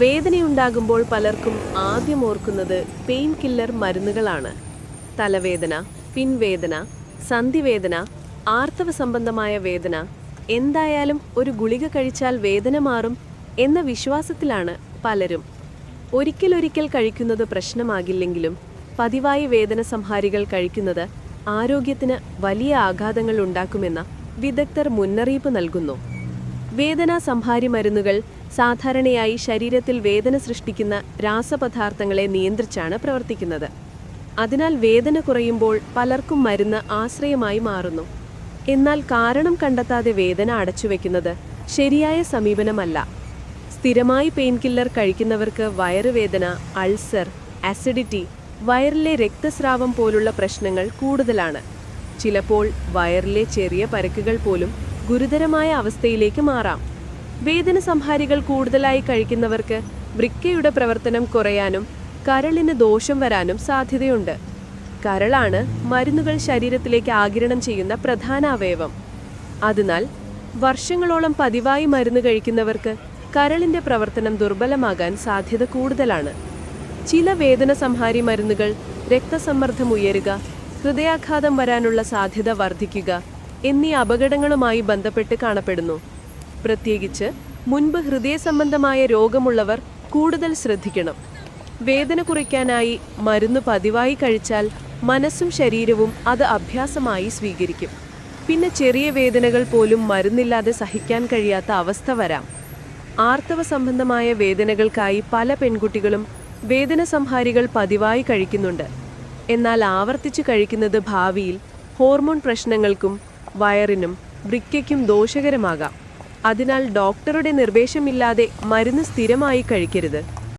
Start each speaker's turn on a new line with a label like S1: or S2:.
S1: വേദനയുണ്ടാകുമ്പോൾ പലർക്കും ആദ്യം ഓർക്കുന്നത് പെയിൻ കില്ലർ മരുന്നുകളാണ്. തലവേദന പിൻവേദന സന്ധിവേദന ആർത്തവ സംബന്ധമായ വേദന എന്തായാലും ഒരു ഗുളിക കഴിച്ചാൽ വേദന മാറും എന്ന വിശ്വാസത്തിലാണ് പലരും. ഒരിക്കലൊരിക്കൽ കഴിക്കുന്നത് പ്രശ്നമാകില്ലെങ്കിലും പതിവായി വേദന സംഹാരികൾ കഴിക്കുന്നത് ആരോഗ്യത്തിന് വലിയ ആഘാതങ്ങൾ ഉണ്ടാക്കുമെന്ന വിദഗ്ധർ മുന്നറിയിപ്പ് നൽകുന്നു. വേദനാ സംഹാരി മരുന്നുകൾ സാധാരണയായി ശരീരത്തിൽ വേദന സൃഷ്ടിക്കുന്ന രാസപദാർത്ഥങ്ങളെ നിയന്ത്രിച്ചാണ് പ്രവർത്തിക്കുന്നത്. അതിനാൽ വേദന കുറയുമ്പോൾ പലർക്കും മരുന്ന് ആശ്രയമായി മാറുന്നു. എന്നാൽ കാരണം കണ്ടെത്താതെ വേദന അടച്ചുവെക്കുന്നത് ശരിയായ സമീപനമല്ല. സ്ഥിരമായി പെയിൻ കില്ലർ കഴിക്കുന്നവർക്ക് വയറുവേദന അൾസർ ആസിഡിറ്റി വയറിലെ രക്തസ്രാവം പോലുള്ള പ്രശ്നങ്ങൾ കൂടുതലാണ്. ചിലപ്പോൾ വയറിലെ ചെറിയ പരക്കുകൾ പോലും ഗുരുതരമായ അവസ്ഥയിലേക്ക് മാറാം. വേദന സംഹാരികൾ കൂടുതലായി കഴിക്കുന്നവർക്ക് വൃക്കയുടെ പ്രവർത്തനം കുറയാനും കരളിന് ദോഷം വരാനും സാധ്യതയുണ്ട്. കരളാണ് മരുന്നുകൾ ശരീരത്തിലേക്ക് ആകിരണം ചെയ്യുന്ന പ്രധാന അവയവം. അതിനാൽ വർഷങ്ങളോളം പതിവായി മരുന്ന് കഴിക്കുന്നവർക്ക് കരളിന്റെ പ്രവർത്തനം ദുർബലമാകാൻ സാധ്യത കൂടുതലാണ്. ചില വേദന സംഹാരി മരുന്നുകൾ രക്തസമ്മർദ്ദം ഉയരുക ഹൃദയാഘാതം വരാനുള്ള സാധ്യത വർദ്ധിക്കുക എന്നീ അപകടങ്ങളുമായി ബന്ധപ്പെട്ട് കാണപ്പെടുന്നു. പ്രത്യേകിച്ച് മുൻപ് ഹൃദയ സംബന്ധമായ രോഗമുള്ളവർ കൂടുതൽ ശ്രദ്ധിക്കണം. വേദന കുറയ്ക്കാനായി മരുന്ന് പതിവായി കഴിച്ചാൽ മനസ്സും ശരീരവും അത് അഭ്യാസമായി സ്വീകരിക്കും. പിന്നെ ചെറിയ വേദനകൾ പോലും മരുന്നില്ലാതെ സഹിക്കാൻ കഴിയാത്ത അവസ്ഥ വരാം. ആർത്തവ സംബന്ധമായ വേദനകൾക്കായി പല പെൺകുട്ടികളും വേദന സംഹാരികൾ പതിവായി കഴിക്കുന്നുണ്ട്. എന്നാൽ ആവർത്തിച്ച് കഴിക്കുന്നത് ഭാവിയിൽ ഹോർമോൺ പ്രശ്നങ്ങൾക്കും വയറിനും വൃക്കയ്ക്കും ദോഷകരമാകാം. അതിനാൽ ഡോക്ടറുടെ നിർദ്ദേശമില്ലാതെ മരുന്ന് സ്ഥിരമായി കഴിക്കരുത്